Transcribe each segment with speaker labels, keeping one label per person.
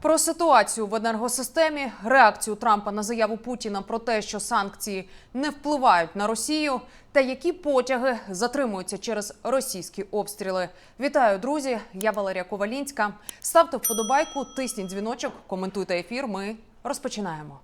Speaker 1: Про ситуацію в енергосистемі, реакцію Трампа на заяву Путіна про те, що санкції не впливають на Росію, та які потяги затримуються через російські обстріли. Вітаю, друзі! Я Валерія Ковалінська. Ставте вподобайку, тисніть дзвіночок, коментуйте ефір. Ми розпочинаємо.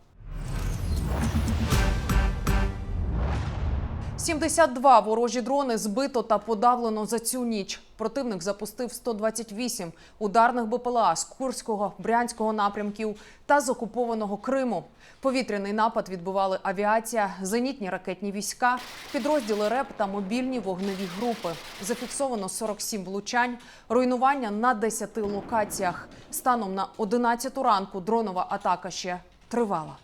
Speaker 1: 72 ворожі дрони збито та подавлено за цю ніч. Противник запустив 128 ударних БПЛА з Курського, Брянського напрямків та з окупованого Криму. Повітряний напад відбували авіація, зенітні ракетні війська, підрозділи РЕП та мобільні вогневі групи. Зафіксовано 47 влучань, руйнування на 10 локаціях. Станом на 11 ранку дронова атака ще тривала.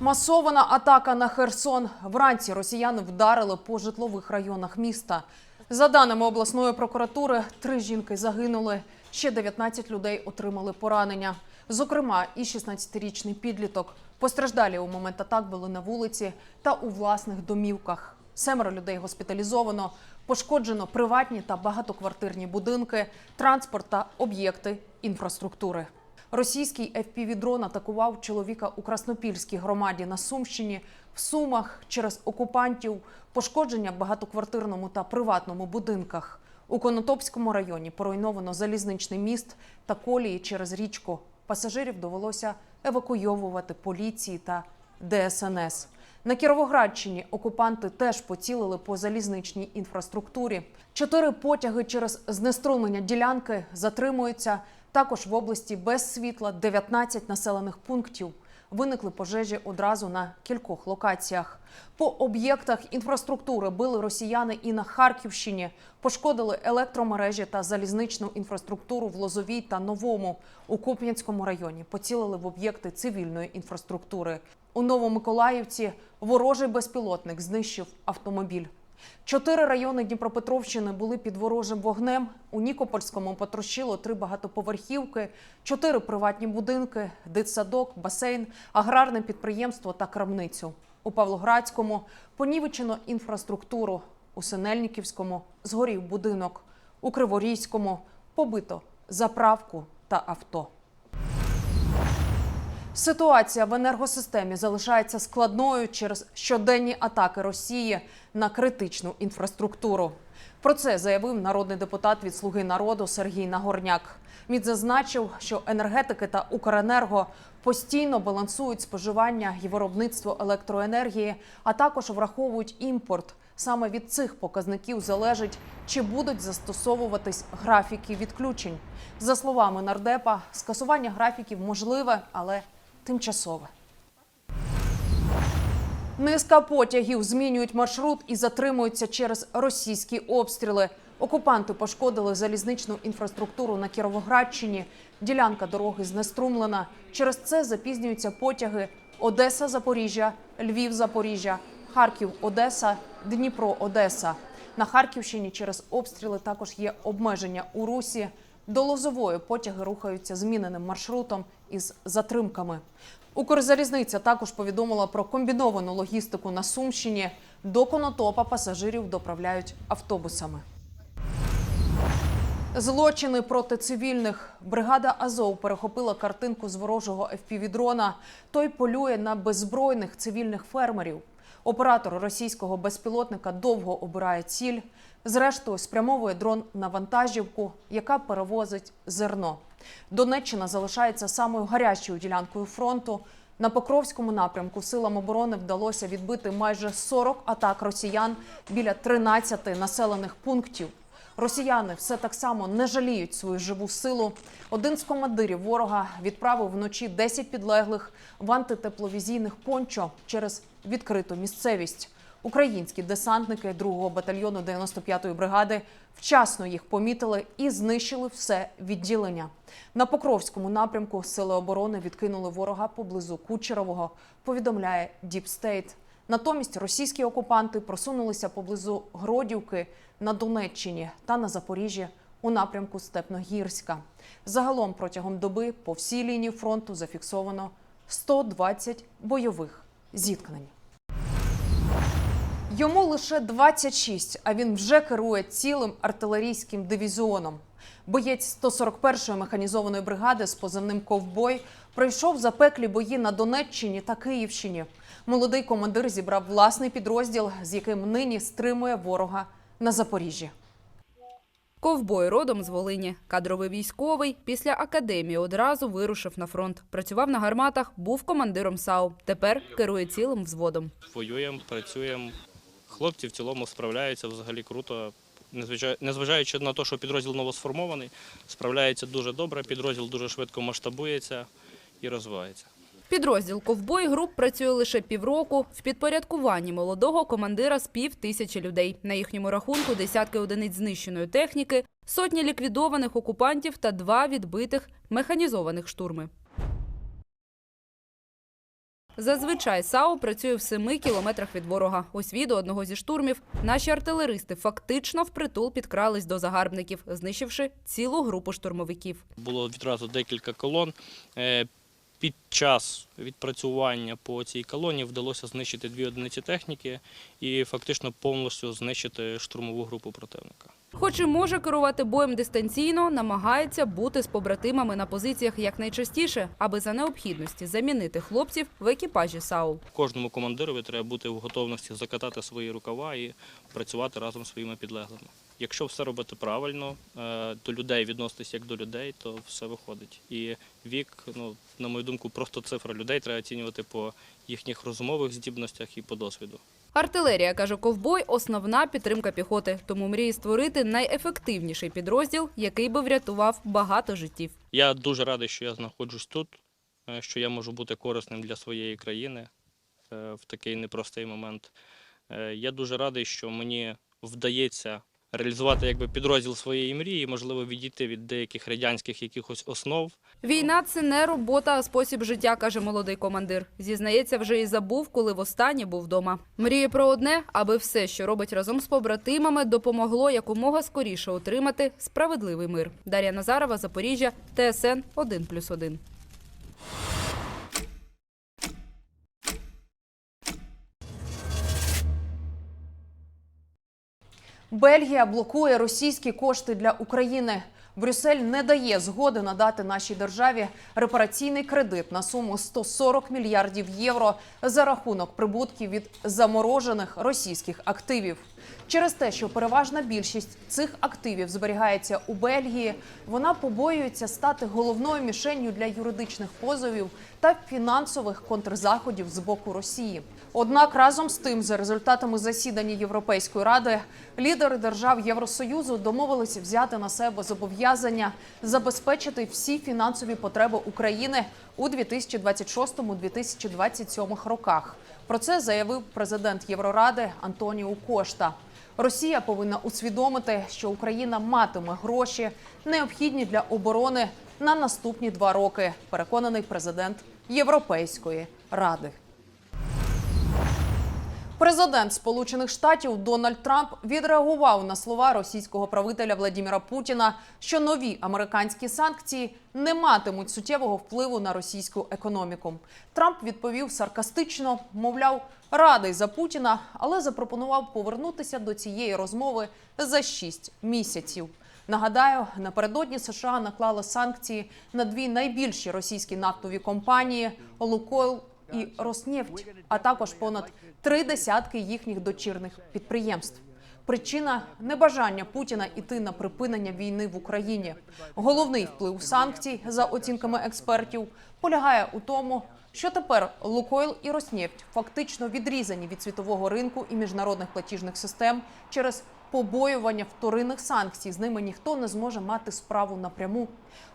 Speaker 1: Масована атака на Херсон. Вранці росіяни вдарили по житлових районах міста. За даними обласної прокуратури, три жінки загинули. Ще 19 людей отримали поранення. Зокрема, і 16-річний підліток. Постраждалі у момент атак були на вулиці та у власних домівках. Семеро людей госпіталізовано. Пошкоджено приватні та багатоквартирні будинки, транспорт та об'єкти інфраструктури. Російський FPV-дрон атакував чоловіка у Краснопільській громаді на Сумщині. В Сумах через окупантів пошкодження багатоквартирному та приватному будинках. У Конотопському районі поруйновано залізничний міст та колії через річку. Пасажирів довелося евакуйовувати поліції та ДСНС. На Кіровоградщині окупанти теж поцілили по залізничній інфраструктурі. Чотири потяги через знеструмлення ділянки затримуються. Також в області без світла 19 населених пунктів. Виникли пожежі одразу на кількох локаціях. По об'єктах інфраструктури били росіяни і на Харківщині, пошкодили електромережі та залізничну інфраструктуру в Лозовій та Новому. У Куп'янському районі поцілили в об'єкти цивільної інфраструктури. У Новомиколаївці ворожий безпілотник знищив автомобіль. Чотири райони Дніпропетровщини були під ворожим вогнем. У Нікопольському потрощило три багатоповерхівки, чотири приватні будинки, дитсадок, басейн, аграрне підприємство та крамницю. У Павлоградському понівечено інфраструктуру. У Синельниківському згорів будинок. У Криворізькому побито заправку та авто. Ситуація в енергосистемі залишається складною через щоденні атаки Росії на критичну інфраструктуру. Про це заявив народний депутат від Слуги народу Сергій Нагорняк. Він зазначив, що енергетики та Укренерго постійно балансують споживання і виробництво електроенергії, а також враховують імпорт. Саме від цих показників залежить, чи будуть застосовуватись графіки відключень. За словами нардепа, скасування графіків можливе, але тимчасове. Низка потягів змінюють маршрут і затримуються через російські обстріли. Окупанти пошкодили залізничну інфраструктуру на Кіровоградщині. Ділянка дороги знеструмлена. Через це запізнюються потяги Одеса, Запоріжжя, Львів, Запоріжжя, Харків, Одеса, Дніпро, Одеса. На Харківщині через обстріли також є обмеження у русі. До Лозової потяги рухаються зміненим маршрутом із затримками. Укрзалізниця також повідомила про комбіновану логістику на Сумщині. До Конотопа пасажирів доправляють автобусами. Злочини проти цивільних. Бригада Азов перехопила картинку з ворожого FPV-дрона. Той полює на беззбройних цивільних фермерів. Оператор російського безпілотника довго обирає ціль. Зрештою, спрямовує дрон на вантажівку, яка перевозить зерно. Донеччина залишається самою гарячою ділянкою фронту. На Покровському напрямку силам оборони вдалося відбити майже 40 атак росіян біля 13 населених пунктів. Росіяни все так само не жаліють свою живу силу. Один з командирів ворога відправив вночі 10 підлеглих в антитепловізійних пончо через відкриту місцевість. Українські десантники 2-го батальйону 95-ї бригади вчасно їх помітили і знищили все відділення. На Покровському напрямку сили оборони відкинули ворога поблизу Кучерового. Повідомляє Діпстейт. Натомість російські окупанти просунулися поблизу Гродівки на Донеччині та на Запоріжжі у напрямку Степногірська. Загалом протягом доби по всій лінії фронту зафіксовано 120 бойових зіткнень. Йому лише 26, а він вже керує цілим артилерійським дивізіоном. Боєць 141-ї механізованої бригади з позивним Ковбой пройшов запеклі бої на Донеччині та Київщині. Молодий командир зібрав власний підрозділ, з яким нині стримує ворога на Запоріжжі.
Speaker 2: Ковбой родом з Волині. Кадровий військовий. Після академії одразу вирушив на фронт. Працював на гарматах, був командиром САУ. Тепер керує цілим взводом.
Speaker 3: воюємо, працюємо. Хлопці в цілому справляються взагалі круто. Незважаючи на те, що підрозділ новосформований, справляється дуже добре, підрозділ дуже швидко масштабується і розвивається.
Speaker 2: Підрозділ ковбой груп працює лише півроку. В підпорядкуванні молодого командира з пів тисячі людей. На їхньому рахунку десятки одиниць знищеної техніки, сотні ліквідованих окупантів та два відбитих механізованих штурми. Зазвичай САУ працює в семи кілометрах від ворога. Ось відео одного зі штурмів. Наші артилеристи фактично впритул підкрались до загарбників, знищивши цілу групу штурмовиків.
Speaker 3: Було відразу декілька колон. Е, Під час відпрацювання по цій колоні вдалося знищити дві одиниці техніки і фактично повністю знищити штурмову групу противника.
Speaker 2: Хоч і може керувати боєм дистанційно, намагається бути з побратимами на позиціях якнайчастіше, аби за необхідності замінити хлопців в екіпажі САУ.
Speaker 3: Кожному командирові треба бути в готовності закатати свої рукава і працювати разом зі своїми підлеглими. Якщо все робити правильно, е, до людей відноситись як до людей, то все виходить. І вік, ну на мою думку, просто цифра людей треба оцінювати по їхніх розумових здібностях і по досвіду.
Speaker 2: Артилерія, каже Ковбой, основна підтримка піхоти, тому мріє створити найефективніший підрозділ, який би врятував багато життів.
Speaker 3: Я дуже радий, що я знаходжусь тут, е, що я можу бути корисним для своєї країни е, в такий непростий момент. Е, Я дуже радий, що мені вдається реалізувати якби підрозділ своєї мрії, можливо, відійти від деяких радянських якихось основ.
Speaker 2: Війна це не робота, а спосіб життя, каже молодий командир. Зізнається, вже і забув, коли востаннє був вдома. Мріє про одне, аби все, що робить разом з побратимами, допомогло якомога скоріше отримати справедливий мир. Дар'я Назарова, Запоріжжя, ТСН 1+,1.
Speaker 1: Бельгія блокує російські кошти для України. Брюссель не дає згоди надати нашій державі репараційний кредит на суму 140 мільярдів євро за рахунок прибутків від заморожених російських активів. Через те, що переважна більшість цих активів зберігається у Бельгії, вона побоюється стати головною мішенню для юридичних позовів та фінансових контрзаходів з боку Росії. Однак разом з тим, за результатами засідання Європейської ради, лідери держав Євросоюзу домовилися взяти на себе зобов'язання забезпечити всі фінансові потреби України у 2026-2027 роках. Про це заявив президент Євроради Антоніу Кошта. Росія повинна усвідомити, що Україна матиме гроші, необхідні для оборони на наступні два роки. Переконаний президент Європейської ради. Президент Сполучених Штатів Дональд Трамп відреагував на слова російського правителя Владіміра Путіна, що нові американські санкції не матимуть суттєвого впливу на російську економіку. Трамп відповів саркастично, мовляв, радий за Путіна, але запропонував повернутися до цієї розмови за шість місяців. Нагадаю, напередодні США наклали санкції на дві найбільші російські нафтові компанії Лукойл і Роснефть, а також понад три десятки їхніх дочірних підприємств. Причина небажання Путіна іти на припинення війни в Україні. Головний вплив санкцій, за оцінками експертів, полягає у тому, що тепер Лукойл і Роснефть фактично відрізані від світового ринку і міжнародних платіжних систем через побоювання вторинних санкцій. З ними ніхто не зможе мати справу напряму.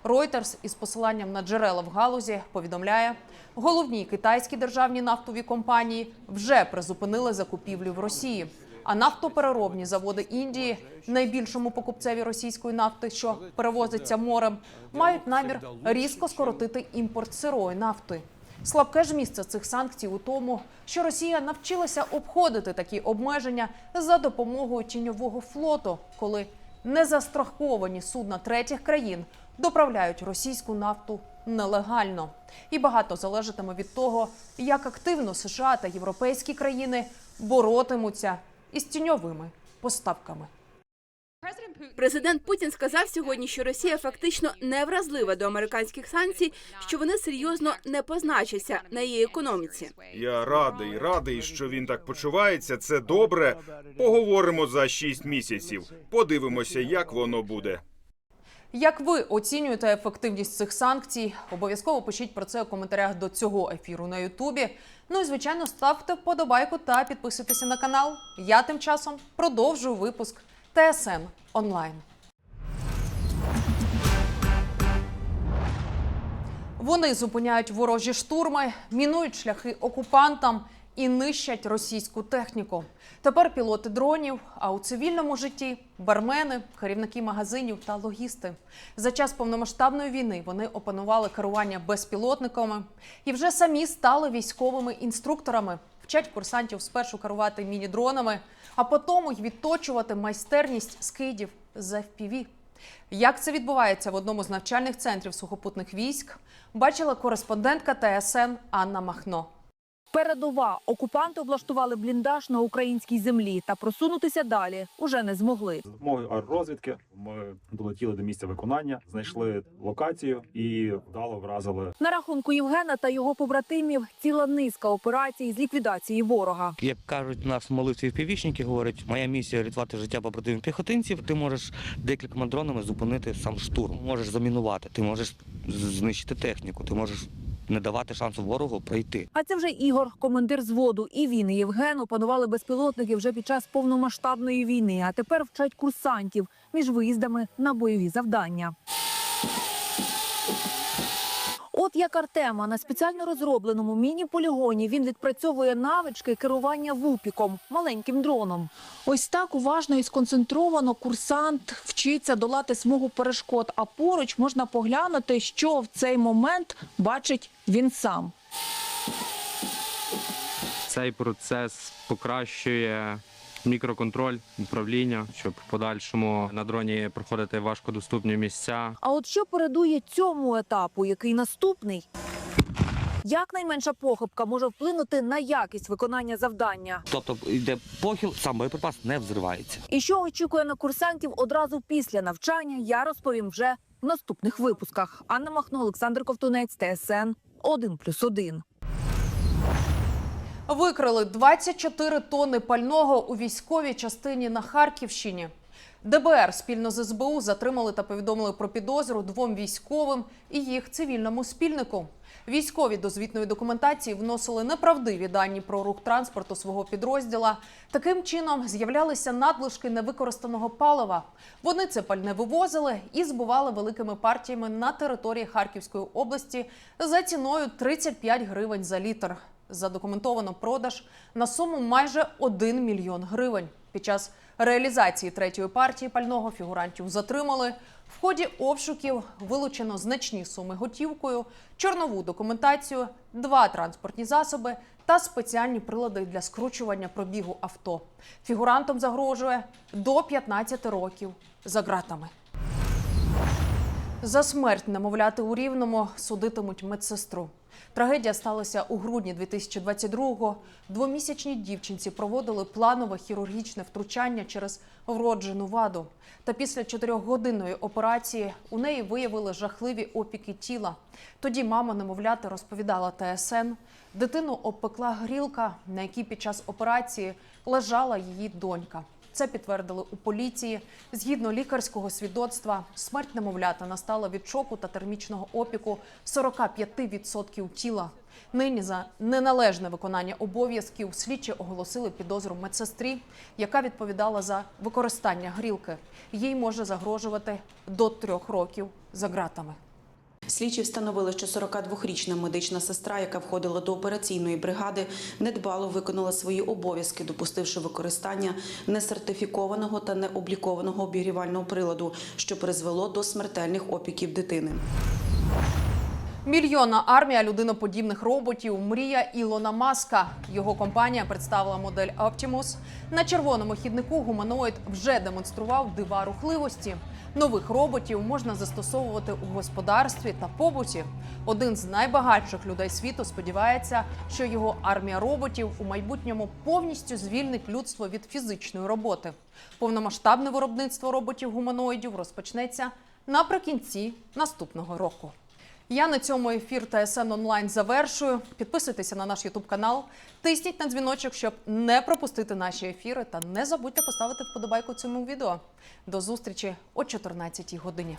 Speaker 1: Reuters із посиланням на джерела в галузі повідомляє, головні китайські державні нафтові компанії вже призупинили закупівлю в Росії. А нафтопереробні заводи Індії, найбільшому покупцеві російської нафти, що перевозиться морем, мають намір різко скоротити імпорт сирої нафти. Слабке ж місце цих санкцій у тому, що Росія навчилася обходити такі обмеження за допомогою тіньового флоту, коли незастраховані судна третіх країн доправляють російську нафту нелегально. І багато залежатиме від того, як активно США та європейські країни боротимуться із тіньовими поставками.
Speaker 4: Президент Путін сказав сьогодні, що Росія фактично не вразлива до американських санкцій, що вони серйозно не позначаться на її економіці.
Speaker 5: Я радий, радий, що він так почувається. Це добре. Поговоримо за шість місяців. Подивимося, як воно буде.
Speaker 1: Як ви оцінюєте ефективність цих санкцій? Обов'язково пишіть про це у коментарях до цього ефіру на Ютубі. Ну і звичайно, ставте вподобайку та підписуйтеся на канал. Я тим часом продовжую випуск ТСН онлайн. Вони зупиняють ворожі штурми, мінують шляхи окупантам і нищать російську техніку. Тепер пілоти дронів, а у цивільному житті бармени, керівники магазинів та логісти. За час повномасштабної війни вони опанували керування безпілотниками і вже самі стали військовими інструкторами. Вчать курсантів спершу керувати міні-дронами, а потім й відточувати майстерність скидів з FPV. Як це відбувається в одному з навчальних центрів сухопутних військ, бачила кореспондентка ТСН Анна Махно.
Speaker 6: Передова окупанти облаштували бліндаж на українській землі та просунутися далі уже не змогли.
Speaker 7: За допомогою аеророзвідки ми долетіли до місця виконання, знайшли локацію і вдало вразили
Speaker 6: На рахунку Євгена та його побратимів ціла низка операцій з ліквідації ворога.
Speaker 8: Як кажуть у нас в молитві впівічники, говорять, моя місія рятувати життя побратимів піхотинців. Ти можеш декількома дронами зупинити сам штурм. Можеш замінувати, ти можеш знищити техніку, ти можеш не давати шансу ворогу пройти.
Speaker 6: А це вже Ігор, командир зводу. І він і Євген опанували безпілотники вже під час повномасштабної війни. А тепер вчать курсантів між виїздами на бойові завдання. От як Артема на спеціально розробленому міні-полігоні він відпрацьовує навички керування вупіком, маленьким дроном. Ось так уважно і сконцентровано курсант вчиться долати смугу перешкод. А поруч можна поглянути, що в цей момент бачить він сам.
Speaker 9: Цей процес покращує мікроконтроль управління, щоб в подальшому на дроні проходити важкодоступні місця.
Speaker 6: А от що передує цьому етапу, який наступний? Як найменша похибка може вплинути на якість виконання завдання?
Speaker 8: Тобто йде похил, сам боєприпас не взривається.
Speaker 6: І що очікує на курсантів одразу після навчання, я розповім вже в наступних випусках. Анна Махно, Олександр Ковтунець, ТСН 1+,1.
Speaker 1: Викрили 24 тонни пального у військовій частині на Харківщині. ДБР спільно з СБУ затримали та повідомили про підозру двом військовим і їх цивільному спільнику. Військові до звітної документації вносили неправдиві дані про рух транспорту свого підрозділа. Таким чином з'являлися надлишки невикористаного палива. Вони це пальне вивозили і збували великими партіями на території Харківської області за ціною 35 гривень за літр. Задокументовано продаж на суму майже 1 мільйон гривень. Під час реалізації третьої партії пального фігурантів затримали. В ході обшуків вилучено значні суми готівкою, чорнову документацію, два транспортні засоби та спеціальні прилади для скручування пробігу авто. Фігурантам загрожує до 15 років за ґратами. За смерть немовляти у Рівному судитимуть медсестру. Трагедія сталася у грудні 2022-го. Двомісячній дівчинці проводили планове хірургічне втручання через вроджену ваду. Та після чотирьохгодинної операції у неї виявили жахливі опіки тіла. Тоді мама немовляти розповідала ТСН. Дитину обпекла грілка, на якій під час операції лежала її донька. Це підтвердили у поліції. Згідно лікарського свідоцтва, смерть немовлята настала від шоку та термічного опіку 45% тіла. Нині за неналежне виконання обов'язків слідчі оголосили підозру медсестрі, яка відповідала за використання грілки. Їй може загрожувати до трьох років за ґратами.
Speaker 10: Слідчі встановили, що 42-річна медична сестра, яка входила до операційної бригади, недбало виконала свої обов'язки, допустивши використання несертифікованого та необлікованого обігрівального приладу, що призвело до смертельних опіків дитини.
Speaker 1: Мільйонна армія людиноподібних роботів мрія Ілона Маска. Його компанія представила модель Optimus. На червоному хіднику гуманоїд вже демонстрував дива рухливості. Нових роботів можна застосовувати у господарстві та побуті. Один з найбагатших людей світу сподівається, що його армія роботів у майбутньому повністю звільнить людство від фізичної роботи. Повномасштабне виробництво роботів гуманоїдів розпочнеться наприкінці наступного року. Я на цьому ефір ТСН онлайн завершую. Підписуйтеся на наш Ютуб канал, тисніть на дзвіночок, щоб не пропустити наші ефіри. Та не забудьте поставити вподобайку цьому відео. До зустрічі о 14 годині.